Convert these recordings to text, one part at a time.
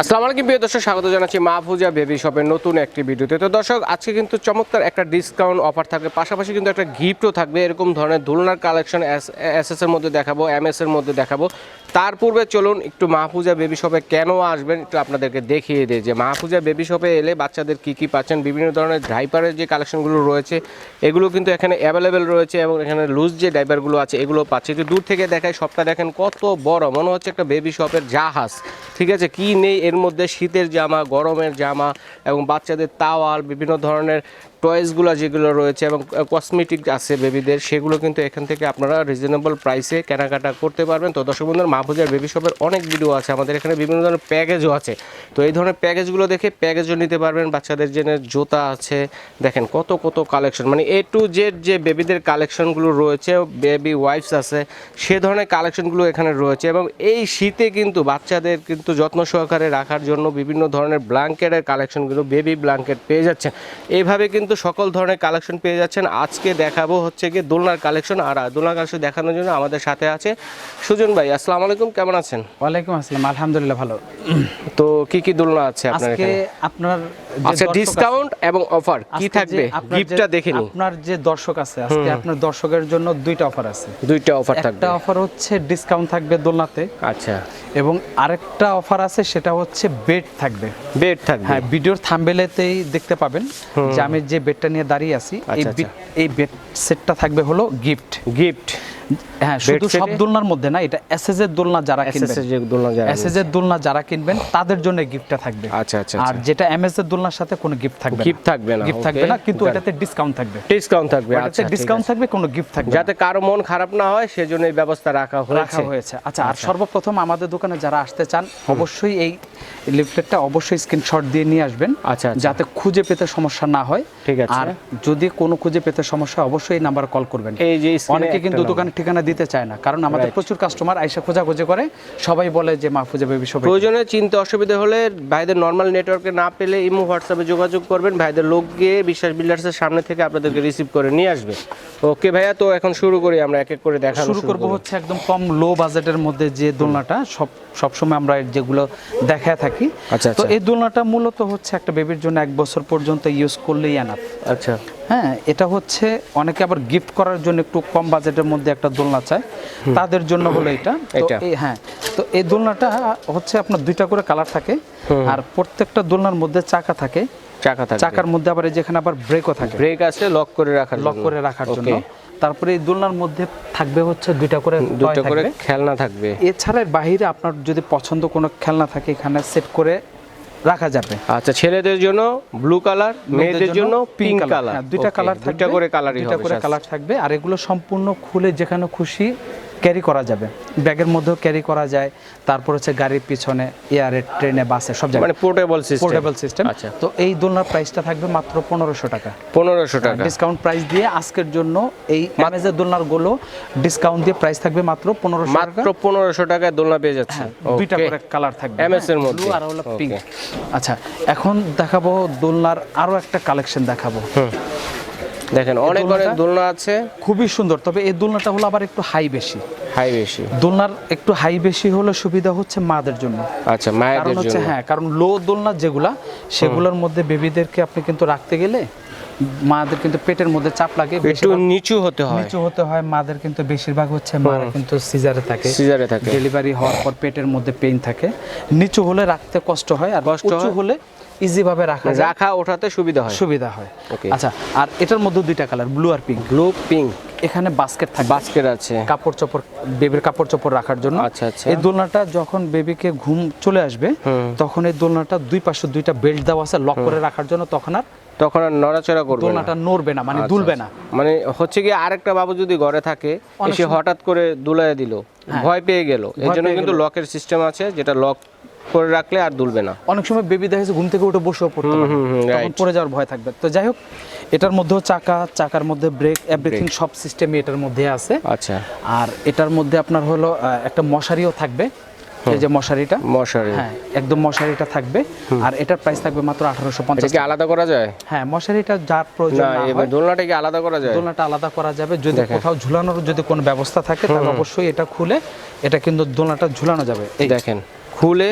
আসসালামু আলাইকুম, প্রিয় দর্শক, স্বাগত জানাচ্ছি মা পূজা বেবি শপের নতুন একটি ভিডিওতে। তো দর্শক, আজকে কিন্তু চমৎকার একটা ডিসকাউন্ট অফার থাকবে, পাশাপাশি কিন্তু একটা গিফটও থাকবে। এরকম ধরনের দোলনার কালেকশন এস এর মধ্যে দেখাবো এম এর মধ্যে দেখাবো। তার পূর্বে চলুন একটু মাহফুজা বেবি শপে কেন আসবেন একটু আপনাদেরকে দেখিয়ে দিই যে মাহফুজা বেবি শপে এলে বাচ্চাদের কি কি পাচ্ছেন, বিভিন্ন ধরনের ড্রাইপারের যে কালেকশনগুলো রয়েছে, এগুলো কিন্তু এখানে অ্যাভেলেবেল রয়েছে এবং এখানে লুজ যে ড্রাইপারগুলো আছে, এগুলো পাচ্ছে। একটু দূর থেকে দেখায় শপটা দেখেন কত বড়, মনে হচ্ছে একটা বেবি শপের জাহাজ। ঠিক আছে, কি নেই এর মধ্যে শীতের জামা, গরমের জামা এবং বাচ্চাদের তাওয়াল, বিভিন্ন ধরনের টয়েসগুলো যেগুলো রয়েছে এবং কসমেটিক আছে বেবিদের সেগুলো কিন্তু এখান থেকে আপনারা রিজনেবল প্রাইসে কেনাকাটা করতে পারবেন। তো দর্শক বন্ধুর মাহফুজার বেবি শপের অনেক ভিডিও আছে, আমাদের এখানে বিভিন্ন ধরনের প্যাকেজও আছে। তো এই ধরনের প্যাকেজগুলো দেখে প্যাকেজও নিতে পারবেন, বাচ্চাদের জন্য জুতা আছে। দেখেন কত কত কালেকশন মানে এ টু জেড যে বেবিদের কালেকশনগুলো রয়েছে বেবি ওয়াইফস আছে, সে ধরনের কালেকশনগুলো এখানে রয়েছে এবং এই শীতে কিন্তু বাচ্চাদের কিন্তু যত্ন সহকারে রাখার জন্য বিভিন্ন ধরনের ব্ল্যাঙ্কেটের কালেকশনগুলো বেবি ব্ল্যাঙ্কেট পেয়ে যাচ্ছেন। এইভাবে কিন্তু সকল ধরনের কালেকশন পেয়ে যাচ্ছেন। আজকে দেখাবো হচ্ছে গিয়ে দোলনার কালেকশন আর দোলনার কালেকশন দেখানোর জন্য আমাদের সাথে আছে সুজন ভাই। আসসালামু আলাইকুম কেমন আছেন? ওয়ালাইকুম আসসালাম আলহামদুলিল্লাহ ভালো। তো কি কি দোলনা আছে আপনার আজকে আপনার আচ্ছা ডিসকাউন্ট এবং অফার কি থাকবে? গিফটটা দেখে নিই। আপনার যে দর্শক আছে আজকে আপনার দর্শকের জন্য দুইটা অফার আছে। দুইটা অফার থাকবে। একটা অফার হচ্ছে ডিসকাউন্ট থাকবে দোলনাতে। আচ্ছা। এবং আরেকটা অফার আছে সেটা হচ্ছে বেড থাকবে। বেড থাকবে। হ্যাঁ ভিডিওর থাম্বেলেতেই দেখতে পাবেন। যে আমি যে বেডটা নিয়ে দাঁড়িয়ে আছি এই আচ্ছা, এই বেড সেটটা থাকবে হলো গিফট গিফট হ্যাঁ শুধু সব দোলনার মধ্যে না এটা এসএস এর দোলনা যারা কিনবেন। এসএস দোলনা যারা এর দোলনা যারা কিনবেন তাদের জন্য গিফটটা থাকবে। আচ্ছা আচ্ছা আর যেটা এমএস এর দোলনার সাথে কোনো গিফট থাকবে গিফট থাকবে না গিফট থাকবে না কিন্তু এটাতে ডিসকাউন্ট থাকবে। ডিসকাউন্ট থাকবে আচ্ছা ডিসকাউন্ট থাকবে কোনো গিফট থাকবে যাতে কারও মন খারাপ না হয় সেজন্য এই ব্যবস্থা রাখা রাখা হয়েছে। হয়েছে। আচ্ছা আর সর্বপ্রথম আমাদের দোকানে যারা আসতে চান অবশ্যই এই লিফলেটটা অবশ্যই স্ক্রিনশট দিয়ে নিয়ে আসবেন আচ্ছা, আচ্ছা। যাতে খুঁজে পেতে সমস্যা না হয়। ঠিক আছে। আর যদি কোনো খুঁজে পেতে সমস্যা অবশ্যই এই নাম্বার কল করবেন। এই যে অনেকে কিন্তু number। ঠিকানা দিতে চায় না। কারণ আমাদের প্রচুর কাস্টমার আইসা খোঁজাখুঁজি করে সবাই বলে যে মাহফুজা বেবি শপে প্রয়োজনে চিন্তা অসুবিধা হলে ভাইদের নর্মাল নেটওয়ার্কে না পেলে ইমো হোয়াটসঅ্যাপে যোগাযোগ করবেন। ভাইদের লোক গিয়ে বিশ্বাস বিল্ডার্সের সামনে থেকে আপনাদেরকে রিসিভ করে নিয়ে আসবে। ওকে ভাইয়া তো এখন শুরু করি আমরা এক এক করে দেখা শুরু করব হচ্ছে একদম কম লো বাজেটের মধ্যে যে দোলনাটা সব সবসময় আমরা যেগুলো দেখায় থাকি। আচ্ছা, তো আচ্ছা। এই দোলনাটা মূলত হচ্ছে একটা বেবির জন্য এক বছর পর্যন্ত ইউজ করলেই এনাফ আচ্ছা। হ্যাঁ এটা হচ্ছে অনেকে আবার গিফট করার জন্য একটু কম বাজেটের মধ্যে একটা দোলনা চায়। তাদের জন্য হলো এটা। হ্যাঁ তো এই দোলনাটা হচ্ছে আপনার দুইটা করে কালার থাকে। আর প্রত্যেকটা দোলনার মধ্যে চাকা থাকে। চাকা থাকে। চাকার মধ্যে আবার এই যেখানে আবার ব্রেকও থাকে। ব্রেক আছে লক করে রাখার লক করে রাখার জন্য। তারপরে এই দোলনার মধ্যে থাকবে হচ্ছে দুইটা করে দুইটা করে খেলনা থাকবে। এছাড়া বাইরে আপনার যদি পছন্দ কোনো খেলনা থাকে এখানে সেট করে রাখা যাবে। আচ্ছা ছেলেদের জন্য ব্লু কালার মেয়েদের জন্য পিঙ্ক কালার হ্যাঁ, দুইটা কালার দুইটা করে কালার দুইটা করে কালার থাকবে আর এগুলো সম্পূর্ণ খুলে যেখানে খুশি ক্যারি করা যাবে। ব্যাগের মধ্যেও ক্যারি করা যায় তারপর হচ্ছে গাড়ির পিছনে এয়ারে ট্রেনে বাসে সব জায়গায়। মানে পোর্টেবল সিস্টেম পোর্টেবল সিস্টেম আচ্ছা। তো এই দোলনার প্রাইসটা থাকবে মাত্র পনেরোশো টাকা। পনেরোশো টাকা। ডিসকাউন্ট প্রাইস দিয়ে আজকের জন্য এই অ্যামেজের দোলনারগুলো ডিসকাউন্ট দিয়ে প্রাইস থাকবে মাত্র পনেরোশো টাকা। মাত্র পনেরোশো টাকায় দোলনা পেয়ে যাচ্ছে। হ্যাঁ, দুইটা করে কালার থাকবে। MS এর মধ্যে। ব্লু আর হলো পিঙ্ক আচ্ছা এখন দেখাবো দোলনার আরও একটা কালেকশন দেখাবো। দেখেন অনেক অনেক দোলনা আছে। খুবই সুন্দর তবে এই দোলনাটা হলো আবার একটু হাই বেশি। হাই বেশি। দোলনার একটু হাই বেশি হলে সুবিধা হচ্ছে মাদের জন্য। আচ্ছা কারণ মায়েদের হচ্ছে জন্য। হ্যাঁ কারণ লো দোলনা যেগুলা সেগুলোর মধ্যে বেবিদেরকে আপনি কিন্তু রাখতে গেলে মাদের কিন্তু পেটের মধ্যে চাপ লাগে একটু নিচু হতে হয়। নিচু হতে হয় মাদের কিন্তু বেশিরভাগ হচ্ছে মারা কিন্তু সিজারে থাকে। সিজারে থাকে। ডেলিভারি হওয়ার পর পেটের মধ্যে পেইন থাকে। নিচু হলে রাখতে কষ্ট হয় আর কষ্ট। হলে ইজি ভাবে রাখা ওঠাতে সুবিধা হয়। সুবিধা হয়. আচ্ছা আর এটার মধ্যে দুইটা কালার ব্লু আর পিঙ্ক ব্লু পিঙ্ক এখানে বাস্কেট থাকবে। বাস্কেট আছে। কাপড় চোপড় বেবির কাপড় চোপড় রাখার জন্য। আচ্ছা, আচ্ছা। এই দোলনাটা যখন বেবিকে ঘুম চলে আসবে তখন এই দোলনাটা দুই পাশে দুইটা বেল্ট দেওয়া আছে লক করে রাখার জন্য। তখন আর তখন আর নড়াচড়া করবে দোলনাটা নড়বে না মানে দুলবে না। মানে হচ্ছে কি আরেকটা বাবু যদি ঘরে থাকে এসে হঠাৎ করে দুলাই দিল ভয় পেয়ে গেল। এই জন্য কিন্তু লকের সিস্টেম আছে যেটা লক করে রাখলে আর দুলবে না। অনেক সময় বেবি দেখা যাচ্ছে ঘুম থেকে উঠে বসেও পড়তে পারে পড়ে যাওয়ার ভয় থাকবে। তো যাই হোক এটার মধ্যেও চাকা চাকার মধ্যে ব্রেক এভরিথিং সব সিস্টেমই এটার মধ্যে আছে। আচ্ছা। আর এটার মধ্যে আপনার হলো একটা মশারিও থাকবে। এই যে মশারিটা। মশারি। হ্যাঁ একদম মশারিটা থাকবে। আর এটার প্রাইস থাকবে মাত্র আঠারোশো এটা পঞ্চাশ কি আলাদা করা যায়? হ্যাঁ মশারিটা যার প্রয়োজন না এবার দোলনাটা কি আলাদা করা যায়? দোলনাটা আলাদা করা যাবে। যদি কোথাও ঝুলানোর যদি কোনো ব্যবস্থা থাকে তাহলে অবশ্যই এটা খুলে এটা কিন্তু দোলনাটা ঝুলানো যাবে। এই দেখেন। খুলে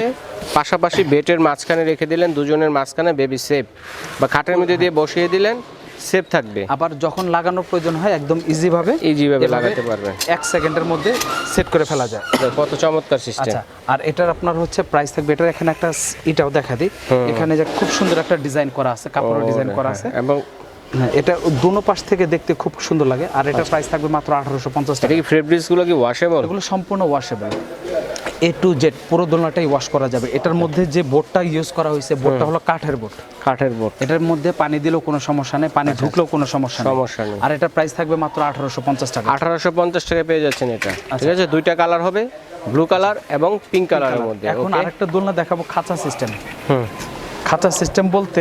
পাশাপাশি বেটের মাঝখানে রেখে দিলেন দুজনের মাঝখানে বেবি সেফ বা খাটের মধ্যে দিয়ে বসিয়ে দিলেন সেফ থাকবে। আবার যখন লাগানোর প্রয়োজন হয় একদম ইজি ভাবে Easy ভাবে লাগাতে পারবেন। এক সেকেন্ডের মধ্যে সেট করে ফেলা যায়। কত চমৎকার সিস্টেম আচ্ছা আর এটার আপনার হচ্ছে প্রাইস থাকবে এটার এখানে একটা এটাও দেখা দিই। এখানে যে খুব সুন্দর একটা ডিজাইন করা আছে কাপড়ের ডিজাইন করা আছে। এবং হ্যাঁ এটা দোনো পাশ থেকে দেখতে খুব সুন্দর লাগে আর এটার প্রাইস থাকবে মাত্র আঠারোশো পঞ্চাশ টাকা। এটা ফেব্রিক্সগুলো কি ওয়াশেবল এগুলো সম্পূর্ণ ওয়াশেবল এ টু জেড পুরো দোলনাটাই ওয়াশ করা যাবে। এটার মধ্যে যে বোর্ডটা ইউজ করা হয়েছে বোর্ডটা হলো কাঠের বোর্ড কাঠের বোর্ড এটার মধ্যে পানি দিলেও কোনো সমস্যা নেই পানি ঢুকলেও কোনো সমস্যা নেই। সমস্যা নেই। আর এটার প্রাইস থাকবে মাত্র আঠারোশো পঞ্চাশ টাকা। আঠারোশো পঞ্চাশ টাকা পেয়ে যাচ্ছেন এটা। আচ্ছা। ঠিক আছে? দুইটা কালার হবে ব্লু কালার এবং পিঙ্ক কালারের মধ্যে এখন আরেকটা দোলনা দেখাবো খাঁচা সিস্টেম হুম। খাঁচা সিস্টেম বলতে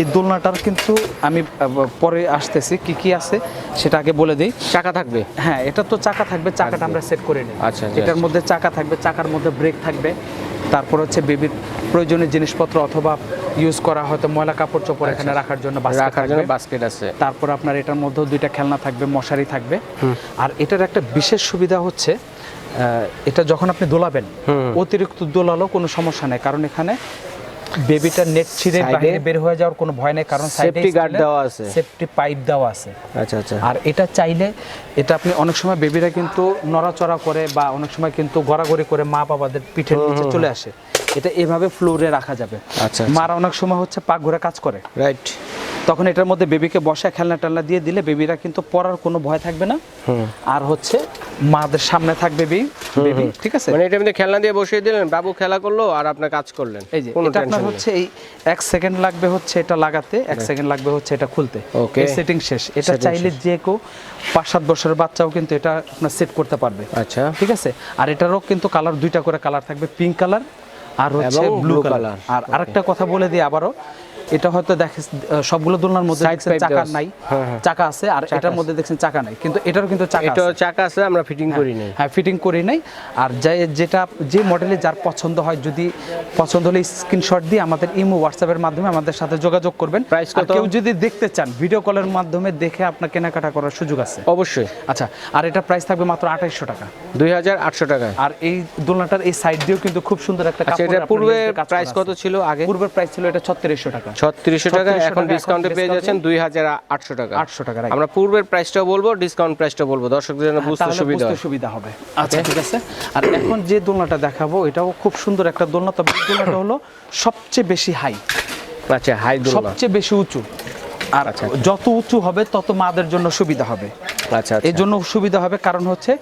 এই দোলনাটার কিন্তু আমি পরে আসতেছি। কি কি আছে সেটা আগে বলে দিই। চাকা থাকবে? হ্যাঁ এটা তো চাকা থাকবে। চাকাটা আমরা সেট করে নিই। আচ্ছা, আচ্ছা, এটার মধ্যে চাকা থাকবে চাকার মধ্যে ব্রেক থাকবে। তারপর হচ্ছে বেবির প্রয়োজনীয় জিনিসপত্র অথবা ইউজ করা হয়তো ময়লা কাপড় চোপড় এখানে রাখার জন্য রাখার জন্য বাস্কেট আছে। তারপর আপনার এটার মধ্যেও দুইটা খেলনা থাকবে মশারি থাকবে। আর এটার একটা বিশেষ সুবিধা হচ্ছে এটা যখন আপনি দোলাবেন অতিরিক্ত দোলালেও কোনো সমস্যা নেই। কারণ এখানে বেবিটা নেট ছিঁড়ে বাইরে বের হয়ে যাওয়ার কোনো ভয় নেই কারণ সেফটি গার্ড দেওয়া আছে। সেফটি পাইপ দেওয়া আছে। আচ্ছা আচ্ছা। আর এটা চাইলে এটা আপনি অনেক সময় বেবিরা কিন্তু নড়াচড়া করে বা অনেক সময় কিন্তু গড়াগড়ি করে মা বাবাদের পিঠের নিচে চলে আসে। এটা এভাবে ফ্লোরে রাখা যাবে। আচ্ছা, মারা অনেক সময় হচ্ছে পা ঘুরে কাজ করে। রাইট তখন এটার মধ্যে বেবিকে বসা খেলনা টেলনা দিয়ে দিলে বেবিরা কিন্তু পড়ার কোনো ভয় থাকবে না। আর হচ্ছে মাদের সামনে থাকবে বেবি বেবি ঠিক আছে? মানে এটার মধ্যে খেলনা দিয়ে বসিয়ে দিলেন বাবু খেলা করল আর আপনার কাজ করলেন। এই যে এটা আপনার হচ্ছে এই এক সেকেন্ড লাগবে হচ্ছে এটা লাগাতে এক সেকেন্ড লাগবে হচ্ছে এটা খুলতে। Okay. সেটিং শেষ। এটা চাইলে যে কেউ পাঁচ সাত বছরের বাচ্চাও কিন্তু এটা আপনার সেট করতে পারবে। আচ্ছা। ঠিক আছে? আর এটারও কিন্তু কালার দুইটা করে কালার থাকবে পিঙ্ক কালার আর হচ্ছে ব্লু কালার আর আরেকটা কথা বলে দিই আবারও। এটা হয়তো দেখে সবগুলো দোলনার মধ্যে দেখছেন চাকা নাই। হ্যাঁ, হ্যাঁ। চাকা আছে আর এটার মধ্যে দেখছেন চাকা নাই। কিন্তু এটারও কিন্তু চাকা এটা চাকা আছে আমরা ফিটিং করি নাই। হ্যাঁ ফিটিং করি নাই। আর যে যেটা যে মডেলে যার পছন্দ হয় যদি পছন্দ হলে স্ক্রিনশট দিয়ে আমাদের ইমো হোয়াটসঅ্যাপের মাধ্যমে আমাদের সাথে যোগাযোগ করবেন। আর কত? কেউ যদি দেখতে চান ভিডিও কলের মাধ্যমে দেখে আপনার কেনাকাটা করার সুযোগ আছে। অবশ্যই। আচ্ছা আর এটা প্রাইস থাকবে মাত্র আঠাইশশো টাকা। দুই হাজার আটশো টাকায় আর এই দোলনাটার এই সাইড দিয়েও কিন্তু খুব সুন্দর একটা আচ্ছা পূর্বে প্রাইস কত ছিল আগে? পূর্বের প্রাইস ছিল এটা ছত্রিশশো টাকা। ছত্রিশশো টাকা এখন ডিসকাউন্টে পেয়ে যাচ্ছেন দুই হাজার আটশো টাকা। আটশো টাকা আমরা পূর্বের প্রাইসটা বলব ডিসকাউন্ট প্রাইসটা বলব। দর্শকদের জন্য বুঝতে সুবিধা সুবিধা হবে। আচ্ছা ঠিক আছে। আর এখন যে দোলনাটা দেখাবো এটাও খুব সুন্দর একটা দোলনা। তবে দোলনাটা হলো সবচেয়ে বেশি হাই আচ্ছা হাই দোলনা। সবচেয়ে বেশি উঁচু। আর আচ্ছা। যত উঁচু হবে তত মাদের জন্য সুবিধা হবে। আচ্ছা এই জন্য সুবিধা হবে কারণ হচ্ছে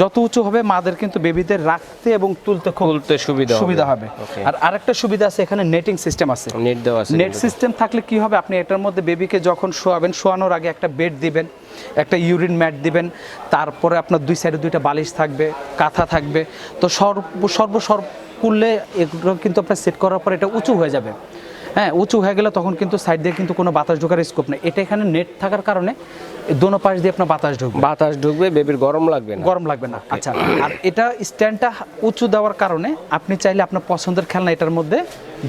যত উঁচু হবে মাদের কিন্তু বেবিদের রাখতে এবং তুলতে খুলতে সুবিধা সুবিধা হবে। আর আরেকটা সুবিধা আছে এখানে নেটিং সিস্টেম আছে। নেট দেওয়া আছে নেট সিস্টেম থাকলে কি হবে? আপনি এটার মধ্যে বেবিকে যখন শোয়াবেন শোয়ানোর আগে একটা বেড দিবেন একটা ইউরিন ম্যাট দিবেন তারপরে আপনার দুই সাইডে দুইটা বালিশ থাকবে কাঁথা থাকবে। তো সর্ব সর্ব সর্ব করলে এগুলো কিন্তু আপনার সেট করার পর এটা উঁচু হয়ে যাবে। হ্যাঁ উঁচু হয়ে গেলে তখন কিন্তু সাইড দিয়ে কিন্তু কোনো বাতাস ঢোকার স্কোপ নেই। এটা এখানে নেট থাকার কারণে দোনো পাশ দিয়ে আপনার বাতাস ঢুকবে। বাতাস ঢুকবে বেবির গরম লাগবে না। গরম লাগবে না। আচ্ছা আর এটা স্ট্যান্ডটা উঁচু দেওয়ার কারণে আপনি চাইলে আপনার পছন্দের খেলনা এটার মধ্যে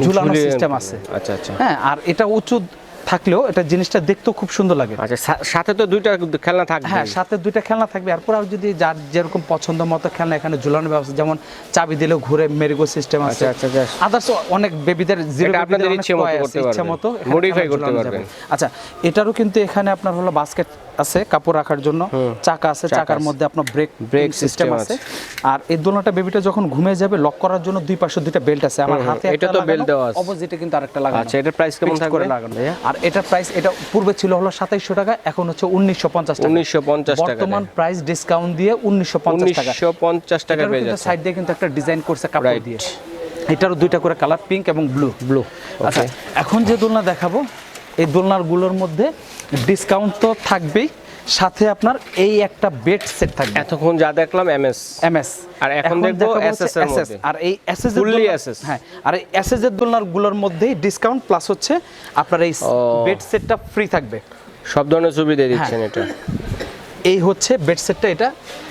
ঝুলানোর সিস্টেম আছে। আচ্ছা আচ্ছা। হ্যাঁ আর এটা উঁচু থাকলেও এটা জিনিসটা দেখতেও খুব সুন্দর লাগে। আচ্ছা সাথে তো দুইটা খেলনা থাকবে হ্যাঁ সাথে দুইটা খেলনা থাকবে। এরপর আর যদি যার যেরকম পছন্দ মতো খেলনা এখানে ঝুলানোর ব্যবস্থা যেমন চাবি দিলেও ঘুরে মেরিগো সিস্টেম আছে। আচ্ছা আচ্ছা আচ্ছা আদার্স অনেক বেবিদের জিরো আপনাদের ইচ্ছে মতো মডিফাই ইচ্ছা মতো এখানে করতে পারবেন। আচ্ছা এটারও কিন্তু এখানে আপনার হলো বাস্কেট আছে কাপড় রাখার জন্য। চাকা আছে চাকার মধ্যে আপনার ব্রেক ব্রেক সিস্টেম আছে। আর এই দোলনাটা বেবিটা যখন ঘুমিয়ে যাবে লক করার জন্য দুই পাশে দুইটা বেল্ট আছে। আমার হাতে এটা তো belt দেওয়া আছে। অপোজিটে কিন্তু আরেকটা লাগানো। আচ্ছা, এটার price কেমন থাকবে? লাগানো? আর এটা প্রাইস এটা পূর্বে ছিল হলো সাতাইশশো টাকা এখন হচ্ছে উনিশশো পঞ্চাশ টাকা। 1950 টাকা বর্তমান প্রাইস ডিসকাউন্ট দিয়ে উনিশশো পঞ্চাশ টাকা। উনিশশো পঞ্চাশ টাকা পেয়ে যাচ্ছে। সাইড দিয়ে কিন্তু একটা ডিজাইন করছে কাপড় দিয়ে। এটারও দুইটা করে কালার পিঙ্ক এবং ব্লু ব্লু আচ্ছা এখন যে দোলনা দেখাবো এই দোলনারগুলোর মধ্যে ডিসকাউন্ট তো থাকবেই সাথে আপনার এই একটা বেড সেট থাকবে। এতক্ষণ যা দেখলাম এমএস এমএস আর এখন দেখব এসএস এর মধ্যে। আর এই এসএস ফুললি এসএস হ্যাঁ আর এই এসএস এর দোলনারগুলোর মধ্যেই ডিসকাউন্ট প্লাস হচ্ছে আপনার এই বেড সেটটা ফ্রি থাকবে। সব ধরনের সুবিধা দিচ্ছেন হ্যাঁ। এটা। এই হচ্ছে বেড সেটটা এটা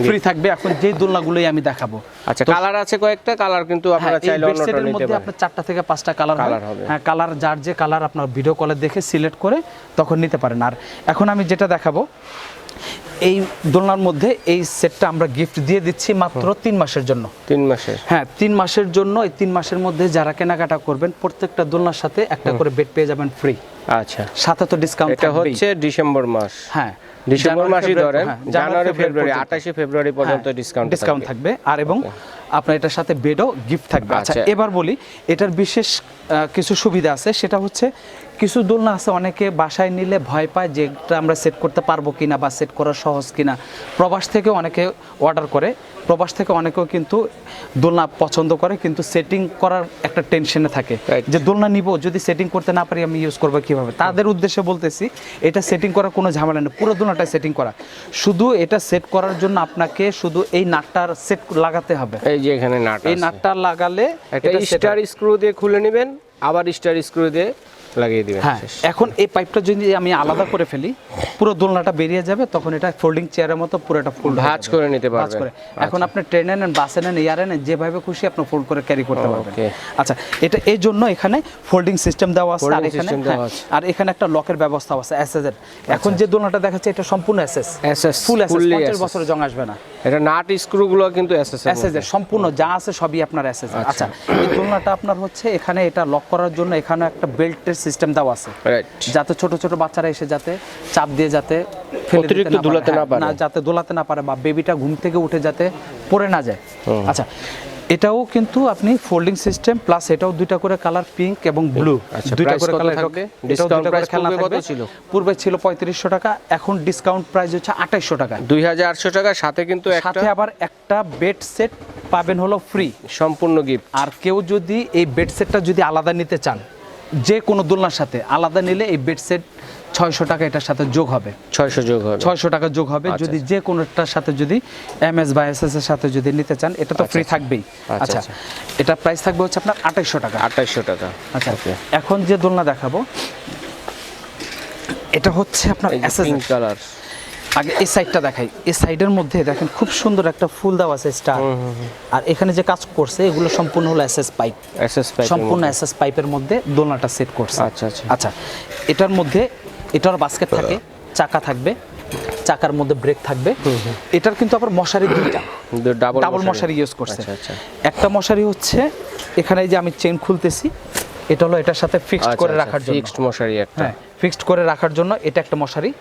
ফ্রি থাকবে। এখন যে দোলনাগুলোই আমি দেখাবো। আচ্ছা কালার আছে কয়েকটা কালার কিন্তু হ্যাঁ, আপনারা চাইলে অন্যটা নিতে মধ্যে আপনার চারটা থেকে পাঁচটা কালার Colour হবে। হ্যাঁ কালার যার যে কালার আপনার ভিডিও কলে দেখে সিলেক্ট করে তখন নিতে পারেন। আর এখন আমি যেটা দেখাবো এই দোলনার মধ্যে এই সেটটা আমরা গিফট দিয়ে দিচ্ছি মাত্র তিন মাসের জন্য। তিন মাসের। হ্যাঁ তিন মাসের জন্য এই তিন মাসের মধ্যে যারা কেনাকাটা করবেন প্রত্যেকটা দোলনার সাথে একটা করে বেড পেয়ে যাবেন ফ্রি আচ্ছা। সাথে তো ডিসকাউন্ট এটা হচ্ছে ডিসেম্বর মাস। হ্যাঁ ডিসেম্বর মাসই ধরেন হ্যাঁ, জানুয়ারি ফেব্রুয়ারি পর্যন্ত। আঠাশে ফেব্রুয়ারি পর্যন্ত ডিসকাউন্ট ডিসকাউন্ট থাকবে আর এবং আপনার এটার সাথে বেডও গিফট থাকবে আচ্ছা আচ্ছা। এবার বলি এটার বিশেষ কিছু সুবিধা আছে সেটা হচ্ছে কিছু দোলনা আছে অনেকে বাসায় নিলে ভয় পায় যে এটা আমরা সেট করতে পারব কিনা বা সেট করা সহজ কিনা। প্রবাস থেকে অনেকে অর্ডার করে প্রবাস থেকে অনেকেও কিন্তু দোলনা পছন্দ করে কিন্তু সেটিং করার একটা টেনশনে থাকে। যে দোলনা নিব যদি সেটিং করতে না পারি আমি ইউজ করব কীভাবে? তাদের উদ্দেশ্যে বলতেছি এটা সেটিং করার কোনো ঝামেলা নেই পুরো দোলনাটা সেটিং করা। শুধু এটা সেট করার জন্য আপনাকে শুধু এই নাটটার সেট লাগাতে হবে। এই যে এখানে নাট এই নাটটা লাগালে এটা স্টার স্ক্রু দিয়ে খুলে নেবেন আবার স্টার স্ক্রু দিয়ে লাগিয়ে দিবেন হ্যাঁ এখন এই পাইপটা যদি আমি আলাদা করে ফেলি পুরো দোলনাটা বেরিয়ে যাবে তখন এটা ফোল্ডিং চেয়ারের মতো পুরোটা ভাঁজ করে নিতে পারবেন। এখন আপনি ট্রেনে নেন বাসে নেন এয়ারে নেন যেভাবে খুশি আপনি ফোল্ড করে ক্যারি করতে পারবেন। আচ্ছা এটা এই জন্য এখানে ফোল্ডিং সিস্টেম দেওয়া আছে আর এখানে হ্যাঁ। আর এখানে একটা লকের ব্যবস্থা আছে এসএস এর। এখন যে দোলনাটা দেখাচ্ছে এটা সম্পূর্ণ SS SS, full SS 50 SS বছরে জং আসবে না। এটা নাট স্ক্রু গুলো কিন্তু এসএস এসএস এর সম্পূর্ণ যা আছে সবই আপনার এসএস আচ্ছা। এই দোলনাটা আপনার হচ্ছে এখানে এটা লক করার জন্য এখানে একটা বেল্টের সিস্টেম দেওয়া আছে। যাতে ছোট ছোট বাচ্চারা এসে যাতে চাপ দিয়ে যাতে অতিরিক্ত দোলাতে না হ্যাঁ, পারে। না যাতে দোলাতে না পারে বা বেবিটা ঘুম থেকে উঠে যাতে পড়ে না যায়। আচ্ছা এটাও কিন্তু আপনি ফোল্ডিং সিস্টেম প্লাস এটাও দুইটা করে কালার পিঙ্ক এবং ব্লু আচ্ছা, দুইটা করে কালার থাকবে? খেলনা পূর্বে কত থাকবে ছিল? পূর্বে ছিল পঁয়ত্রিশশো টাকা এখন ডিসকাউন্ট প্রাইস হচ্ছে আঠাইশশো টাকা। দুই হাজার আটশো টাকার সাথে কিন্তু একটা সাথে আবার একটা বেড সেট পাবেন হলো ফ্রি সম্পূর্ণ গিফট আর কেউ যদি এই বেড সেটটা যদি আলাদা নিতে চান যে কোনো দোলনার সাথে আলাদা নিলে এই বেড সেট ছয়শো টাকা এটার সাথে যোগ হবে। ছয়শো যোগ হবে। ছয়শো টাকা যোগ হবে। আচ্ছা, যদি যে কোনোটার সাথে যদি এম এস বা এস এস এর সাথে যদি নিতে চান এটা তো ফ্রি থাকবেই। আচ্ছা, আচ্ছা আচ্ছা। এটা প্রাইস থাকবে হচ্ছে আপনার আঠাইশশো টাকা। আঠাইশশো টাকা। আচ্ছা. এখন যে দোলনা দেখাবো এটা হচ্ছে আপনার কালার আগে এই সাইডটা দেখাই। এই সাইডের মধ্যে দেখেন খুব সুন্দর একটা ফুল দেওয়া আছে স্টার আর এখানে যে কাজ করছে এগুলো সম্পূর্ণ হলো এসএস পাইপ এসএস পাইপ সম্পূর্ণ এসএস পাইপের মধ্যে দোলনাটা সেট করছে। আচ্ছা, আচ্ছা। আচ্ছা এটার মধ্যে এটার বাস্কেট থাকে চাকা থাকবে চাকার মধ্যে ব্রেক থাকবে। এটার কিন্তু আবার মশারি দুইটা। ডাবল ডাবল মশারি। ইউজ করছে। আচ্ছা, আচ্ছা। একটা মশারি হচ্ছে এখানে এই যে আমি চেন খুলতেছি এটা হলো এটার সাথে ফিক্সড করে রাখার জন্য। ফিক্সড মশারি একটা। হ্যাঁ ফিক্সড করে রাখার জন্য এটা একটা মশারি।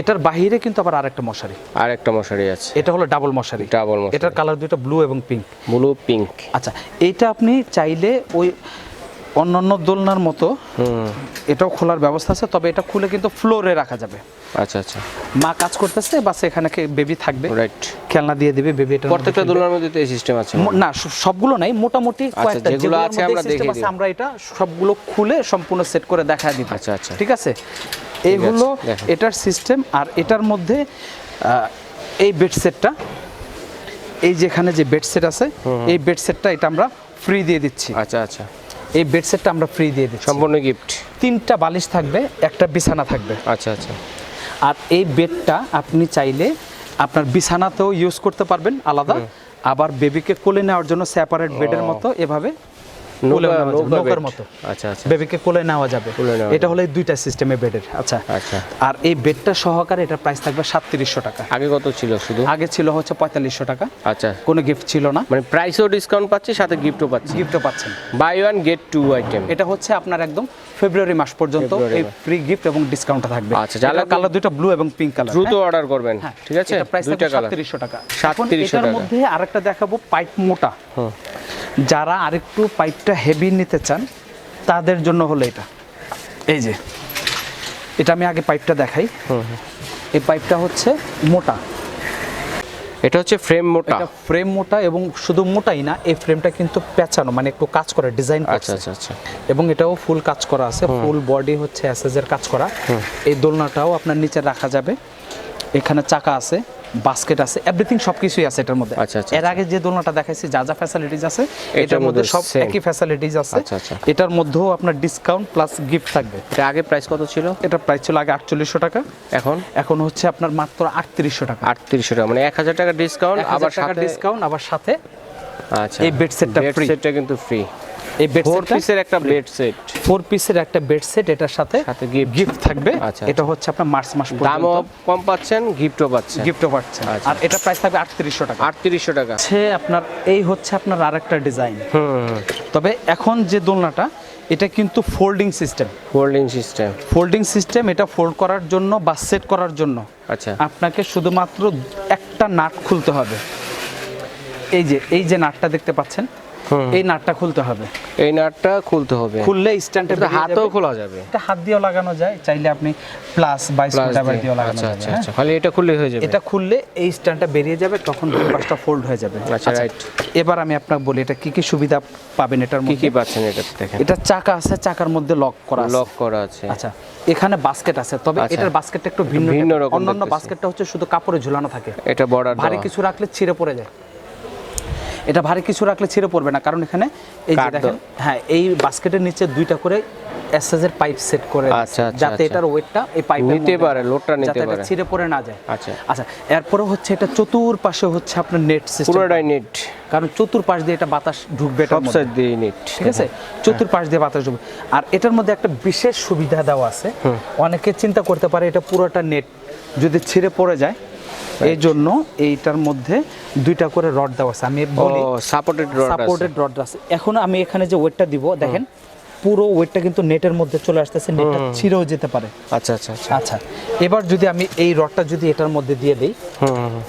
এটার বাহিরে কিন্তু আবার আরেকটা মশারি। আরেকটা মশারি আছে। এটা হলো ডাবল মশারি। ডাবল মশারি। এটার কালার দুটো ব্লু এবং পিঙ্ক ব্লু পিঙ্ক আচ্ছা এটা আপনি চাইলে ওই অন্যান্য দোলনার মতো। এটাও খোলার ব্যবস্থা আছে তবে এটা খুলে কিন্তু ফ্লোরে রাখা যাবে। আচ্ছা আচ্ছা। মা কাজ করতেছে বাস এখানে বেবি থাকবে। রাইট খেলনা দিয়ে দিবে বেবি এটা প্রত্যেকটা দোলনার মধ্যে এই সিস্টেম আছে। না সবগুলো নাই মোটামুটি কয়েকটা। যেগুলো আছে আমরা আছে, দিই। আমরা এটা সবগুলো খুলে সম্পূর্ণ সেট করে দেখা দিব। আচ্ছা, আচ্ছা। ঠিক আছে? এইগুলো দেখেন। এটার সিস্টেম আর এটার মধ্যে এই বেড সেটটা এই যেখানে যে বেড সেট আছে এই বেড সেটটা এটা আমরা ফ্রি দিয়ে দিচ্ছি। আচ্ছা আচ্ছা। এই বেডসেটটা আমরা ফ্রি দিয়ে দিচ্ছি। সম্পূর্ণ গিফট তিনটা বালিশ থাকবে একটা বিছানা থাকবে। আচ্ছা আচ্ছা। আর এই বেডটা আপনি চাইলে আপনার বিছানাতেও ইউজ করতে পারবেন আলাদা। আবার বেবিকে কোলে নেওয়ার জন্য সেপারেট বেডের মতো এভাবে নৌকার মতো। আচ্ছা আচ্ছা। বেবিকে কোলে নেওয়া যাবে। এটা হলো দুইটা সিস্টেমে বেডের আচ্ছা। আচ্ছা। আর এই বেডটা সহকারে এটার প্রাইস থাকবে সাতত্রিশশো টাকা। আগে কত ছিল শুধু? আগে ছিল হচ্ছে পঁয়তাল্লিশশো টাকা। আচ্ছা। কোনো গিফট ছিল না। মানে প্রাইসও ডিসকাউন্ট পাচ্ছি সাথে গিফটও পাচ্ছি। গিফটও পাচ্ছেন। Buy one get two item এটা হচ্ছে আপনার একদম ফেব্রুয়ারি মাস পর্যন্ত এই ফ্রি গিফট এবং ডিসকাউন্টটা থাকবে। আচ্ছা, কালার দুটো ব্লু এবং পিঙ্ক কালার। দ্রুত অর্ডার করবেন হ্যাঁ, ঠিক আছে? এটা প্রাইস দুইটা কালার। সাতত্রিশশো টাকা। এখন 3700 টাকা। মধ্যে আরেকটা দেখাবো পাইপ মোটা। যারা আরেকটু পাইপটা হেভি নিতে চান তাদের জন্য হলো এটা। এই যে এটা আমি আগে পাইপটা দেখাই। এই পাইপটা হচ্ছে মোটা। এটা হচ্ছে ফ্রেম মোটা। এটা ফ্রেম মোটা এবং শুধু মোটাই না এই ফ্রেমটা কিন্তু পেঁচানো মানে একটু কাজ করা ডিজাইন আচ্ছা আচ্ছা আচ্ছা। এবং এটাও ফুল কাজ করা আছে ফুল বডি হচ্ছে এসএসের কাজ করা। এই দোলনাটাও আপনার নিচে রাখা যাবে। এখানে চাকা আছে। বাস্কেট আছে এভরিথিং সবকিছুই আছে এটার মধ্যে। আচ্ছা, আচ্ছা, এর আগে যে দোলনাটা দেখাইছি যা যা ফ্যাসিলিটিস আছে এটার মধ্যে সব একই ফ্যাসিলিটিস আছে। আচ্ছা, আচ্ছা। এটার মধ্যেও আপনার ডিসকাউন্ট প্লাস গিফট থাকবে। এটা আগে প্রাইস কত ছিল? এটা প্রাইস ছিল আগে আটচল্লিশশো টাকা। এখন? এখন হচ্ছে আপনার মাত্র আটত্রিশশো টাকা। আটত্রিশশো টাকা মানে এক হাজার টাকা ডিসকাউন্ট আবার সাথে ডিসকাউন্ট আবার সাথে আচ্ছা। এই bed set টা Bed টা কিন্তু ফ্রি এই বেড ফোর পিসের একটা বেড সেট ফোর পিসের একটা বেড সেট এটার সাথে সাথে। গিফট থাকবে। আচ্ছা, এটা হচ্ছে আপনার মার্চ মাস দামও কম পাচ্ছেন গিফটও পাচ্ছেন। গিফটও পাচ্ছেন। আচ্ছা। আর এটা প্রাইস থাকবে আটত্রিশশো টাকা। আটত্রিশশো টাকা। হচ্ছে আপনার এই হচ্ছে আপনার আরেকটা ডিজাইন তবে এখন যে দোলনাটা এটা কিন্তু folding system holding system folding system এটা ফোল্ড করার জন্য বা সেট করার জন্য আচ্ছা। আপনাকে শুধুমাত্র একটা নাট খুলতে হবে। এই যে এই যে নাটটা দেখতে পাচ্ছেন। এই নাটটা খুলতে হবে। এই নাটটা খুলতে হবে। খুললে স্ট্যান্ডে এটা হাতেও খোলা যাবে। এটা হাত দিয়েও লাগানো যায় চাইলে আপনি প্লাস বাইশ দিয়ে। দিয়েও লাগানো আচ্ছা যাবে আচ্ছা হ্যাঁ? আচ্ছা। খালি এটা খুললে হয়ে যাবে। এটা খুললে এই স্ট্যান্ডটা বেরিয়ে যাবে তখন দুই পাশটা ফোল্ড হয়ে যাবে। আচ্ছা, right. এবার আমি আপনাকে বলি এটা কি কি সুবিধা পাবেন এটার মধ্যে কি কি পাচ্ছেন এটা দেখেন। এটা চাকা আছে চাকার মধ্যে লক করা আছে। লক করা আছে। আচ্ছা এখানে বাস্কেট আছে তবে আচ্ছা। এটার বাস্কেটটা একটু ভিন্ন ভিন্ন রকম অন্যান্য। বাস্কেটটা হচ্ছে শুধু কাপড়ে ঝুলানো থাকে। এটা বর্ডার ভারী কিছু রাখলে ছিঁড়ে পড়ে যায়। এটা ভারী কিছু রাখলে ছিঁড়ে পড়বে না। কারণ এখানে এই যে দেখেন হ্যাঁ এই বাস্কেটের নিচে দুইটা করে এসএসের পাইপ সেট করে আচ্ছা, আচ্ছা, যাতে আচ্ছা। এটার ওয়েটটা এই পাইপের নিতে পারে, লোডটা নিতে যাতে পারে। ছিঁড়ে পড়ে না যায়। আচ্ছা। আচ্ছা এরপরে হচ্ছে এটা চতুর্পাশে হচ্ছে আপনার নেট সিস্টেম পুরোটাই নেট কারণ চতুর্পাশ দিয়ে এটা বাতাস ঢুকবে সব সাইড দিয়ে নেট ঠিক আছে? চতুর্পাশ দিয়ে বাতাস ঢুকবে। আর এটার মধ্যে একটা বিশেষ সুবিধা দেওয়া আছে। অনেকে চিন্তা করতে পারে এটা পুরোটা নেট যদি ছিঁড়ে পড়ে যায় এই জন্য এইটার মধ্যে দুইটা করে রড দেওয়া আছে। আমি বলি সাপোর্টেড রড সাপোর্টেড রড আছে। এখন আমি এখানে যে ওয়েটটা দিব দেখেন পুরো ওয়েটটা কিন্তু নেটের মধ্যে চলে আসতেছে নেটটা ছিঁড়েও যেতে পারে। আচ্ছা আচ্ছা আচ্ছা। আচ্ছা এবার যদি আমি এই রডটা যদি এটার মধ্যে দিয়ে দেই।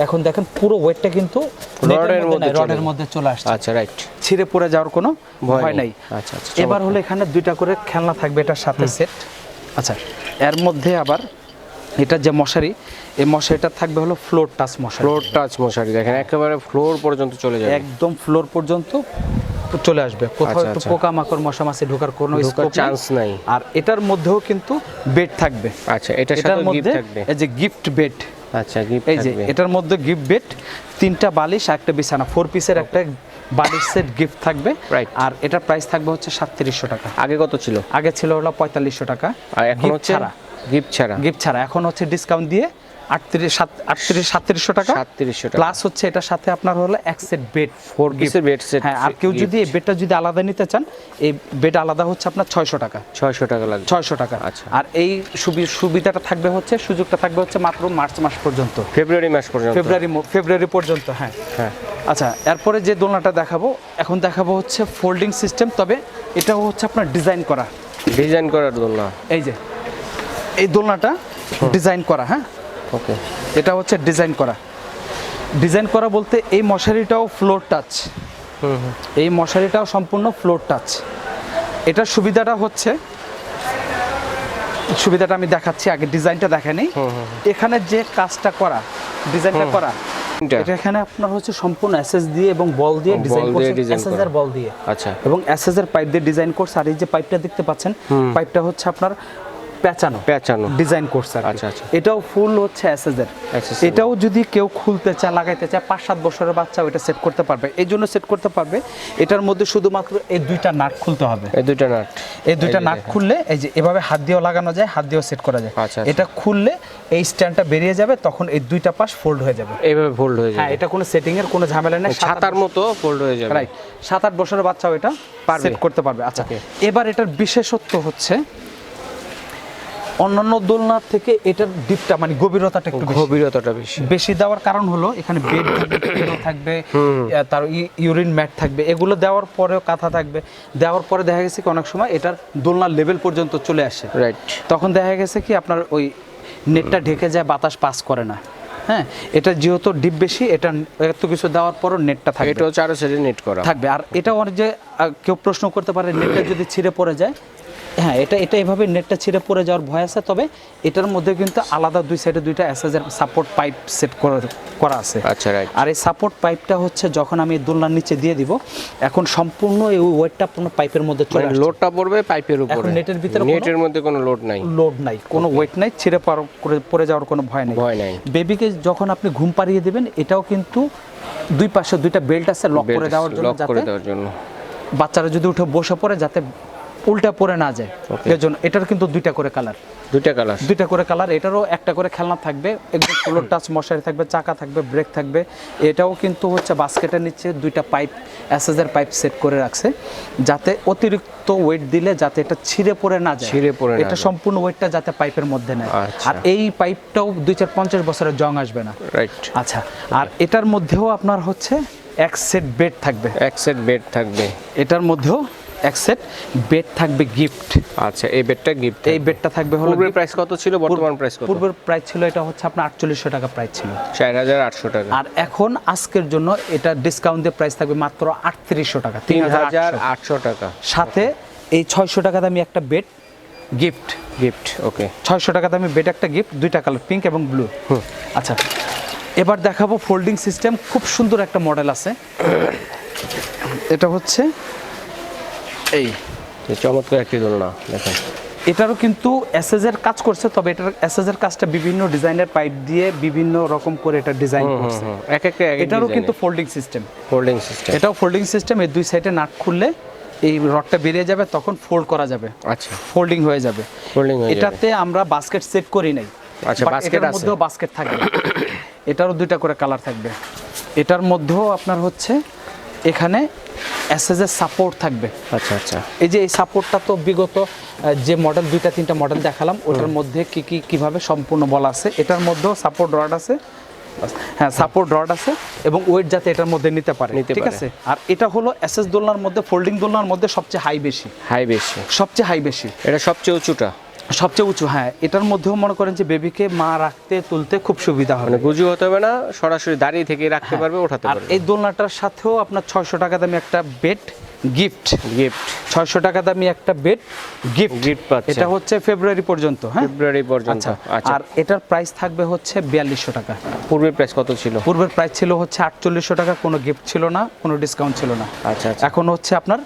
এখন দেখেন পুরো ওয়েটটা কিন্তু রডের মধ্যে রডের। মধ্যে চলে আসছে। আচ্ছা রাইট ছিঁড়ে পড়ে যাওয়ার কোনো ভয়। নাই। আচ্ছা, আচ্ছা, এবার হলো এখানে দুইটা করে খেলনা থাকবে এটার সাথে সেট আচ্ছা এর মধ্যে আবার এটা যে মশারি এই মশারিটা থাকবে হলো ফ্লোর টাচ মশারি। ফ্লোর টাচ মশারি দেখেন একেবারে ফ্লোর পর্যন্ত চলে যাবে। একদম ফ্লোর পর্যন্ত চলে আসবে। কোথাও আচ্ছা, একটু আচ্ছা। পোকামাকড় মশা মাছি ঢোকার কোনো chance নাই। আর এটার মধ্যেও কিন্তু বেড থাকবে। আচ্ছা এটার সাথে গিফট মধ্যে থাকবে। এই যে গিফট বেড আচ্ছা গিফট এই যে এটার মধ্যে গিফট বেড তিনটা বালিশ আর একটা বিছানা। ফোর পিসের একটা বালিশ সেট গিফট থাকবে। Right. আর এটার প্রাইস থাকবে হচ্ছে সাতত্রিশশো টাকা। আগে কত ছিল? আগে ছিল হলো পঁয়তাল্লিশশো টাকা। আর এখন হচ্ছে ছাড়া। গিফট ছাড়া। গিফট ছাড়া। এখন হচ্ছে ডিসকাউন্ট দিয়ে আটত্রিশ সাত আটত্রিশ সাতত্রিশশো টাকা। সাতত্রিশশো টাকা। প্লাস হচ্ছে এটার সাথে আপনার হলো এক সেট বেড ফোর পিসের বেড সেট হ্যাঁ আর কেউ যদি এই বেডটা যদি আলাদা নিতে চান এই বেড আলাদা হচ্ছে আপনার ছয়শো টাকা। ছয়শো টাকা লাগবে। ছয়শো টাকা। আচ্ছা। আর এই সুবি- সুবিধাটা থাকবে হচ্ছে সুযোগটা থাকবে হচ্ছে মাত্র মার্চ মাস পর্যন্ত। ফেব্রুয়ারি মাস পর্যন্ত। ফেব্রুয়ারি ফেব্রুয়ারি পর্যন্ত হ্যাঁ। হ্যাঁ। আচ্ছা এরপরে যে দোলনাটা দেখাবো এখন দেখাবো হচ্ছে ফোল্ডিং সিস্টেম তবে এটাও হচ্ছে আপনার ডিজাইন করা। ডিজাইন করার দোলনা। এই যে এই দোলনাটা ডিজাইন করা হ্যাঁ? ওকে এটা হচ্ছে ডিজাইন করা। ডিজাইন করা বলতে এই মশারিটাও ফ্লোর টাচ এই মশারিটাও সম্পূর্ণ ফ্লোর টাচ এটার সুবিধাটা হচ্ছে সুবিধাটা আমি দেখাচ্ছি আগে ডিজাইনটা দেখেনি এখানে যে কাজটা করা ডিজাইনটা করা এটা? এখানে আপনার হচ্ছে সম্পূর্ণ এসএস দিয়ে এবং বল দিয়ে ডিজাইন করছে এসএস এর বল দিয়ে। আচ্ছা। এবং এসএস এর পাইপ দিয়ে ডিজাইন করছে আর এই যে পাইপটা দেখতে পাচ্ছেন পাইপটা হচ্ছে আপনার পেঁচানো। পেঁচানো। ডিজাইন করছে আচ্ছা, আচ্ছা। এটাও ফুল হচ্ছে এর এটাও যদি কেউ খুলতে চায় লাগাইতে চায় পাঁচ সাত বছরের বাচ্চা ওটা সেট করতে পারবে। এই জন্য সেট করতে পারবে। এটার মধ্যে শুধুমাত্র এই দুইটা নাট খুলতে হবে। এই দুইটা নাট। এই দুইটা নাট খুললে এই যে এভাবে হাত দিয়েও লাগানো যায় হাত দিয়েও সেট করা যায়। আচ্ছা, আচ্ছা। এটা খুললে এই স্ট্যান্ডটা বেরিয়ে যাবে তখন এই দুইটা পাশ ফোল্ড হয়ে যাবে। এইভাবে ফোল্ড হয়ে যাবে। হ্যাঁ এটা কোনো সেটিং এর কোনো ঝামেলা নেই। ছাতার মতো ফোল্ড হয়ে যাবে। রাইট সাত আট বছরের বাচ্চাও এটা সেট করতে পারবে। আচ্ছা এবার এটার বিশেষত্ব হচ্ছে অন্যান্য দোলনার থেকে এটার ডিপটা মানে গভীরতাটা একটু গভীরতাটা বেশি। বেশি দেওয়ার কারণ হলো এখানে বেড থাকবে থাকবে তার ইউরিন ম্যাট থাকবে। এগুলো দেওয়ার পরেও কাঁথা থাকবে। দেওয়ার পরে দেখা গেছে কি অনেক সময় এটার দোলনার লেভেল পর্যন্ত চলে আসে। রাইট তখন দেখা গেছে কি আপনার ওই নেটটা ঢেকে যায় বাতাস পাস করে না। হ্যাঁ? এটা যেহেতু ডিপ বেশি এটা এত কিছু দেওয়ার পরও নেটটা থাকবে। এটাও চারো সাইডে নেট করা। থাকবে। আর এটা অনেক যে কেউ প্রশ্ন করতে পারে নেটটা যদি ছিঁড়ে পড়ে যায় হ্যাঁ এটা এটা এভাবে নেটটা ছিঁড়ে পড়ে যাওয়ার ভয় আছে তবে এটার মধ্যে কিন্তু আলাদা দুই সাইডে দুইটা এসএসের সাপোর্ট পাইপ সেট করা আছে। আচ্ছা রাইট আর এই সাপোর্ট পাইপটা হচ্ছে যখন আমি দোলনার নিচে দিয়ে দিব এখন সম্পূর্ণ এই ওয়েটটা আপনার পাইপের মধ্যে চলে মানে আসছে। লোডটা পড়বে পাইপের উপরে। নেটের ভিতরে নেটের মধ্যে কোনো লোড নাই। লোড নাই কোনো ওয়েট নাই ছিঁড়ে পার- পড়ে যাওয়ার কোনো ভয় নেই। ভয় নাই। বেবিকে যখন আপনি ঘুম পাড়িয়ে দেবেন এটাও কিন্তু দুই পাশে দুইটা বেল্ট আছে লক করে দেওয়ার জন্য লক করে যাতে দেওয়ার জন্য। বাচ্চারা যদি উঠে বসে পড়ে যাতে উল্টা পরে না যায়। Okay. এর জন্য এটার কিন্তু দুইটা করে কালার দুইটা কালার দুইটা করে কালার এটারও একটা করে খেলনা থাকবে একদম ফ্লোর টাচ মশারি থাকবে চাকা থাকবে ব্রেক থাকবে। এটাও কিন্তু হচ্ছে বাস্কেটের নিচে দুইটা পাইপ অ্যাসেজের পাইপ সেট করে রাখছে যাতে অতিরিক্ত ওয়েট দিলে যাতে এটা ছিঁড়ে পড়ে না যায়। ছিঁড়ে পড়ে না এটা সম্পূর্ণ ওয়েটটা যাতে পাইপের মধ্যে নেয়। আচ্ছা। আর এই পাইপটাও দুই চার পঞ্চাশ বছরের জং আসবে না। রাইট আচ্ছা আর এটার মধ্যেও আপনার হচ্ছে এক সেট বেড থাকবে। এক সেট বেড থাকবে। এটার মধ্যেও এক সেট বেড থাকবে গিফট আচ্ছা এই বেডটা গিফট এই বেডটা থাকবে হলো পূর্বের প্রাইস কত ছিল বর্তমান প্রাইস কত? পূর্বের প্রাইস ছিল এটা হচ্ছে আপনার আটচল্লিশশো টাকা প্রাইস ছিল। চার হাজার আটশো টাকা। আর এখন আজকের জন্য এটা ডিসকাউন্ট দিয়ে প্রাইস থাকবে মাত্র আটত্রিশশো টাকা তিন হাজার আটশো। টাকা। সাথে এই ছয়শো টাকা দামি একটা বেড গিফট গিফট ওকে ছয়শো টাকা দামি বেড একটা গিফট দুইটা কালার পিঙ্ক এবং ব্লু আচ্ছা এবার দেখাবো ফোল্ডিং সিস্টেম খুব সুন্দর একটা মডেল আছে। এটা হচ্ছে এই চমৎকার একটি দোলনা দেখেন। এটারও কিন্তু এসএস এর কাজ করছে তবে এটার এসএস এর কাজটা বিভিন্ন ডিজাইনের পাইপ দিয়ে বিভিন্ন রকম করে এটা ডিজাইন করছে। এক এক এটারও কিন্তু ফোল্ডিং সিস্টেম ফোল্ডিং সিস্টেম এটাও ফোল্ডিং সিস্টেম এই দুই সাইডে নাট খুললে এই রডটা বেরিয়ে যাবে তখন ফোল্ড করা যাবে। আচ্ছা। ফোল্ডিং হয়ে যাবে। ফোল্ডিং হয়ে এটাতে আমরা বাস্কেট সেট করি নাই। আচ্ছা, বাস্কেট আছে। মধ্যেও বাস্কেট থাকবে। এটারও দুইটা করে কালার থাকবে। এটার মধ্যেও আপনার হচ্ছে এখানে এসএসএর সাপোর্ট থাকবে। আচ্ছা আচ্ছা। এই যে এই সাপোর্টটা তো বিগত যে মডেল দুইটা তিনটা মডেল দেখালাম ওটার মধ্যে কি কি কীভাবে সম্পূর্ণ বলা আছে? এটার মধ্যেও সাপোর্ট রড আছে। হ্যাঁ সাপোর্ট রড আছে এবং ওয়েট যাতে এটার মধ্যে নিতে পারে ঠিক আছে? আর এটা হলো এসএস দোলনার মধ্যে ফোল্ডিং দোলনার মধ্যে সবচেয়ে হাই বেশি। হাই বেশি। সবচেয়ে হাই বেশি। এটা সবচেয়ে উঁচুটা। সবচেয়ে উঁচু হ্যাঁ এটার মধ্যেও মনে করেন যে বেবিকে মা রাখতে তুলতে খুব সুবিধা হবে। মানে গুজু হতে হবে না সরাসরি দাঁড়িয়ে থেকে রাখতে পারবে ওঠাতে আর পারবে। এই দোলনাটার সাথেও আপনার ছয়শো টাকা দামি একটা বেড গিফট গিফট ছয়শো টাকা দামি একটা বেড গিফট গিফট পাচ্ছে এটা হচ্ছে ফেব্রুয়ারি পর্যন্ত হ্যাঁ? ফেব্রুয়ারি পর্যন্ত আচ্ছা আচ্ছা। আর এটার প্রাইস থাকবে হচ্ছে বিয়াল্লিশশো টাকা। পূর্বের প্রাইস কত ছিল? পূর্বের প্রাইস ছিল হচ্ছে আটচল্লিশশো টাকা কোনো গিফট ছিল না কোনো ডিসকাউন্ট ছিল না। আচ্ছা আচ্ছা। এখন হচ্ছে আপনার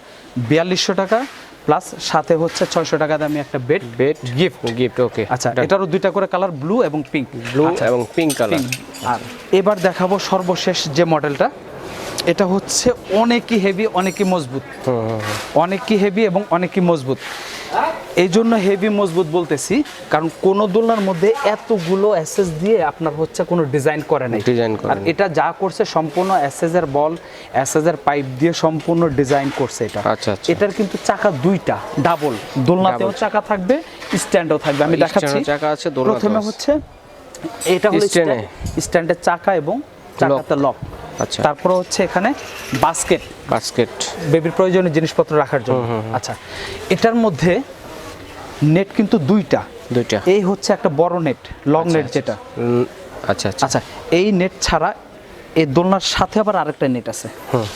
বিয়াল্লিশশো টাকা প্লাস সাথে হচ্ছে ছয়শো টাকা দামি একটা bed bed gift gift okay আচ্ছা এটারও দুইটা করে কালার ব্লু এবং পিঙ্ক ব্লু এবং পিঙ্ক কালার আর এবার দেখাবো সর্বশেষ যে মডেলটা এটা হচ্ছে অনেকই হেভি অনেকই মজবুত। অনেকই হেভি এবং অনেকই মজবুত। এই জন্য হেভি মজবুত বলতেছি কারণ কোন দোলনার মধ্যে এতগুলো এসএস দিয়ে আপনার হচ্ছে কোনো ডিজাইন করে নাই। ডিজাইন করে আর এটা যা করছে সম্পূর্ণ এসএস এর বল এসএস এর পাইপ দিয়ে সম্পূর্ণ ডিজাইন করছে এটা। আচ্ছা, আচ্ছা। এটার কিন্তু চাকা দুইটা ডাবল দোলনাতেও চাকা থাকবে স্ট্যান্ডও থাকবে। আমি দেখাচ্ছি। চাকা আছে, প্রথমে হচ্ছে এটা হলো স্ট্যান্ডের চাকা এবং চাকাতে লক আচ্ছা। তারপরে হচ্ছে এখানে বাস্কেট বাস্কেট বেবির প্রয়োজনীয় জিনিসপত্র রাখার জন্য। আচ্ছা এটার মধ্যে নেট কিন্তু দুইটা। দুইটা। এই হচ্ছে একটা বড় নেট লং নেট যেটা। আচ্ছা। আচ্ছা আচ্ছা। এই নেট ছাড়া এই দোলনার সাথে আবার আরেকটা নেট আছে। হুম।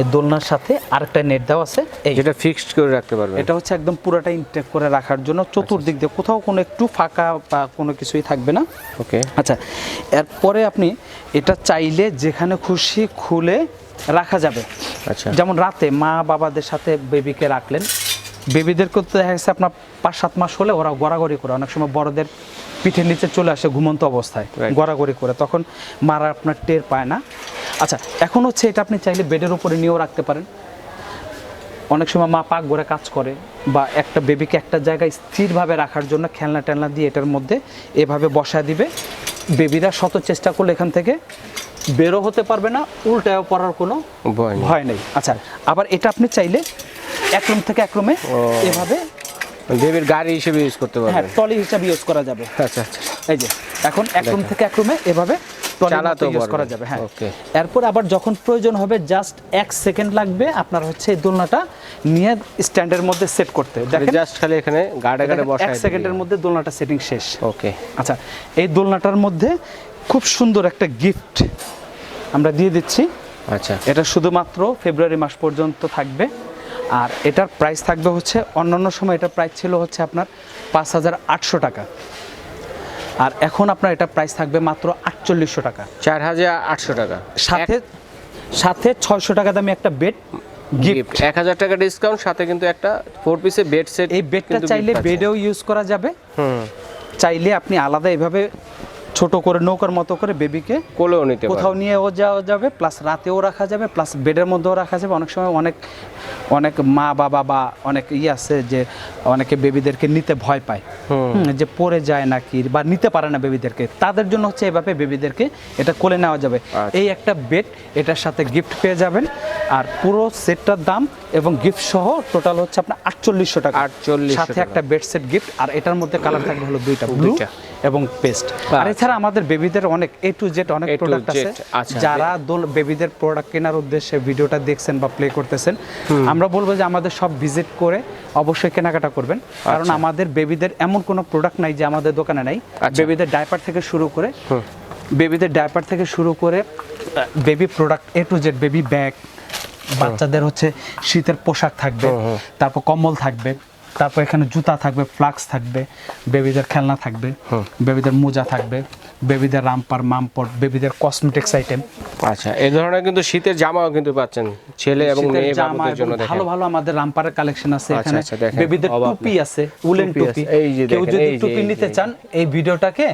এই দোলনার সাথে আরেকটা নেট দেওয়া আছে। এই যেটা ফিক্সড করে রাখতে পারবে এটা হচ্ছে একদম পুরোটা ইনটেক করে রাখার জন্য চতুর্দিক দিয়ে। কোথাও কোনো একটু ফাঁকা বা কোনো কিছুই থাকবে না। ওকে আচ্ছা এরপরে আপনি এটা চাইলে যেখানে খুশি খুলে রাখা যাবে। আচ্ছা। যেমন রাতে মা বাবাদের সাথে বেবিকে রাখলেন। বেবিদের করতে দেখা গেছে আপনার পাঁচ সাত মাস হলে ওরা গড়াগড়ি করে। অনেক সময় বড়দের পিঠের নিচে চলে আসে ঘুমন্ত অবস্থায়. গড়াগড়ি করে। তখন মারা আপনার টের পায় না। আচ্ছা এখন হচ্ছে এটা আপনি চাইলে বেডের উপরে নিয়েও রাখতে পারেন। অনেক সময় মা পাক ঘরে কাজ করে বা একটা বেবিকে একটা জায়গায় স্থিরভাবে রাখার জন্য খেলনা টেলনা দিয়ে এটার মধ্যে এভাবে বসা দিবে। বেবিরা শত চেষ্টা করলে এখান থেকে বেরো হতে পারবে না উল্টায়ও পড়ার কোনো ভয় নেই। আচ্ছা আবার এটা আপনি চাইলে এক রুম থেকে এক রুমে এভাবে বেবির গাড়ি হিসেবে ইউজ করতে পারবে। হ্যাঁ টলি হিসাবে ইউজ করা যাবে। আচ্ছা আচ্ছা। এই যে এখন এক রুম থেকে এক রুমে এভাবে চালাতেও ইউজ করা যাবে হ্যাঁ। ওকে এরপর আবার যখন প্রয়োজন হবে জাস্ট এক সেকেন্ড লাগবে আপনার হচ্ছে এই দোলনাটা নিয়ে স্ট্যান্ডের মধ্যে সেট করতে। দেখেন? জাস্ট খালি এখানে গাড়ে গাড়ে বসায় এক সেকেন্ডের মধ্যে দোলনাটা সেটিং শেষ। ওকে আচ্ছা এই দোলনাটার মধ্যে খুব সুন্দর একটা গিফট আমরা দিয়ে দিচ্ছি। আচ্ছা। এটা শুধুমাত্র ফেব্রুয়ারি মাস পর্যন্ত থাকবে। আর এটার প্রাইস থাকবে হচ্ছে অন্যান্য সময় এটার প্রাইস ছিল হচ্ছে আপনার পাঁচ হাজার আটশো টাকা। আর এখন আপনার এটা প্রাইস থাকবে মাত্র আটচল্লিশশো টাকা। চার হাজার আটশো টাকা। সাথে সাথে ছয়শো টাকা দামি একটা বেড গিফট এক হাজার টাকা ডিসকাউন্ট সাথে কিন্তু একটা ফোর পিসের বেড সেট এই বেডটা চাইলে বেডেও ইউজ করা যাবে। চাইলে আপনি আলাদা এভাবে ছোট করে নৌকার মতো করে বেবিকে কোলেও নিতে কোথাও নিয়েও যাওয়া যাবে প্লাস রাতেও রাখা যাবে প্লাস বেডের মধ্যেও রাখা যাবে। অনেক সময় অনেক অনেক মা বাবা বা অনেক ই আছে যে অনেকে বেবিদেরকে নিতে ভয় পায়। যে পড়ে যায় নাকি বা নিতে পারে না বেবিদেরকে। তাদের জন্য হচ্ছে এভাবে বেবিদেরকে এটা কোলে নেওয়া যাবে। আচ্ছা। এই একটা বেড এটার সাথে গিফট পেয়ে যাবেন। আর পুরো সেটটার দাম এবং গিফট সহ টোটাল হচ্ছে আপনার আটচল্লিশশো টাকা। আটচল্লিশ সাথে একটা বেড সেট গিফট আর এটার মধ্যে কালার থাকবে হলো দুইটা ব্লু দুইটা। এবং পেস্ট আর এছাড়া আমাদের বেবিদের অনেক এ টু জেড অনেক প্রোডাক্ট আছে। আচ্ছা। যারা দোল বেবিদের প্রোডাক্ট কেনার উদ্দেশ্যে ভিডিওটা দেখছেন বা প্লে করতেছেন আমরা বলব যে আমাদের সব ভিজিট করে অবশ্যই কেনাকাটা করবেন। কারণ আমাদের বেবিদের এমন কোনো প্রোডাক্ট নাই যে আমাদের দোকানে নাই। আচ্ছা। বেবিদের ডাইপার থেকে শুরু করে বেবিদের ডাইপার থেকে শুরু করে baby product A to Z baby bag বাচ্চাদের হচ্ছে শীতের পোশাক থাকবে তারপর কম্বল থাকবে তারপর এখানে জুতা থাকবে ফ্লাক্স থাকবে বেবিদের খেলনা থাকবে বেবিদের মোজা থাকবে বেবিদের রামপার মামপট বেবিদের কসমেটিক্স আইটেম আচ্ছা এই ধরনের কিন্তু শীতের জামাও কিন্তু পাচ্ছেন ছেলে এবং মেয়ে বাবুদের জন্য দেখেন। ভালো ভালো আমাদের রামপারের কালেকশন আছে আচ্ছা, এখানে। আচ্ছা, বেবিদের টুপি আছে উলেন টুপি এই যে কেউ যদি টুপি নিতে চান এই ভিডিওটাকে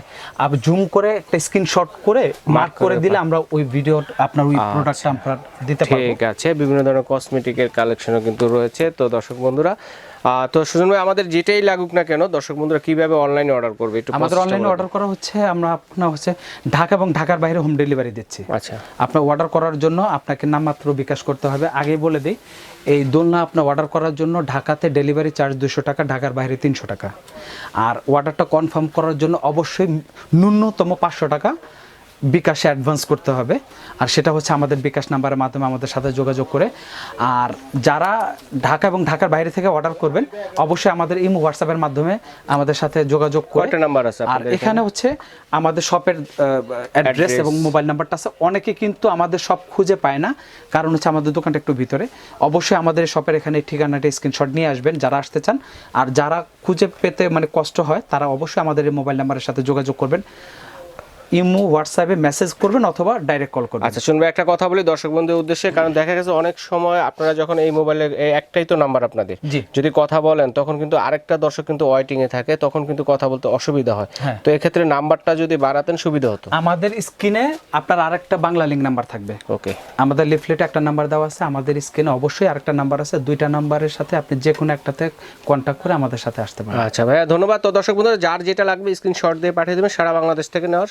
আপনি জুম করে একটা স্ক্রিনশট করে মার্ক করে দিলে আমরা ওই ভিডিও আপনার ওই প্রোডাক্টটা আমরা দিতে পারব। ঠিক আছে বিভিন্ন ধরনের কসমেটিকের কালেকশনও কিন্তু রয়েছে। তো দর্শক বন্ধুরা তো সুজন ভাই আমাদের যেটাই লাগুক না কেন দর্শক বন্ধুরা কীভাবে অনলাইনে অর্ডার করবে একটু আমাদের অনলাইনে অর্ডার করা হচ্ছে আমরা আপনার হচ্ছে ঢাকা এবং ঢাকার বাইরে হোম ডেলিভারি দিচ্ছি। আচ্ছা। আপনার অর্ডার করার জন্য আপনাকে নামমাত্র বিকাশ করতে হবে। আগেই বলে দিই এই দোলনা আপনার অর্ডার করার জন্য ঢাকাতে ডেলিভারি চার্জ দুশো টাকা ঢাকার বাইরে তিনশো টাকা। আর অর্ডারটা কনফার্ম করার জন্য অবশ্যই ন্যূনতম পাঁচশো টাকা বিকাশে অ্যাডভান্স করতে হবে। আর সেটা হচ্ছে আমাদের বিকাশ নাম্বারের মাধ্যমে আমাদের সাথে যোগাযোগ করে। আর যারা ঢাকা এবং ঢাকার বাইরে থেকে অর্ডার করবেন অবশ্যই আমাদের ইমো হোয়াটসঅ্যাপের মাধ্যমে আমাদের সাথে যোগাযোগ করে। নাম্বার আছে আর এখানে? হচ্ছে আমাদের শপের অ্যাড্রেস এবং মোবাইল নাম্বারটা আছে। অনেকে কিন্তু আমাদের সব খুঁজে পায় না কারণ হচ্ছে আমাদের দোকানটা একটু ভিতরে। অবশ্যই আমাদের শপের এখানে ঠিকানাটা স্ক্রিনশট নিয়ে আসবেন যারা আসতে চান। আর যারা খুঁজে পেতে মানে কষ্ট হয় তারা অবশ্যই আমাদের এই মোবাইল নাম্বারের সাথে যোগাযোগ করবেন। ইমো হোয়াটসঅ্যাপে মেসেজ করবেন অথবা ডাইরেক্ট কল করবেন। আচ্ছা শুনবে একটা কথা বলি দর্শক বন্ধুদের উদ্দেশ্যে কারণ দেখা গেছে অনেক সময় আপনারা যখন এই মোবাইলে একটাই তো নাম্বার আপনাদের। যদি কথা বলেন তখন কিন্তু আরেকটা দর্শক কিন্তু ওয়েটিং এ থাকে তখন কিন্তু কথা বলতে অসুবিধা হয়। হ্যাঁ। তো এক্ষেত্রে নাম্বারটা যদি বাড়াতেন সুবিধা হতো। আমাদের স্ক্রিনে আপনার আরেকটা বাংলা লিংক নাম্বার থাকবে। ওকে। আমাদের লিফলেটে একটা নাম্বার দেওয়া আছে আমাদের স্ক্রিনে অবশ্যই আরেকটা নাম্বার আছে দুইটা নাম্বারের সাথে আপনি যে কোনো একটাতে কন্ট্যাক্ট করে আমাদের সাথে আসতে পারেন। আচ্ছা ভাইয়া ধন্যবাদ। তো দর্শক বন্ধুরা যার যেটা লাগবে স্ক্রিনশট দিয়ে পাঠিয়ে দেবেন সারা বাংলাদেশ থেকে নেওয়ার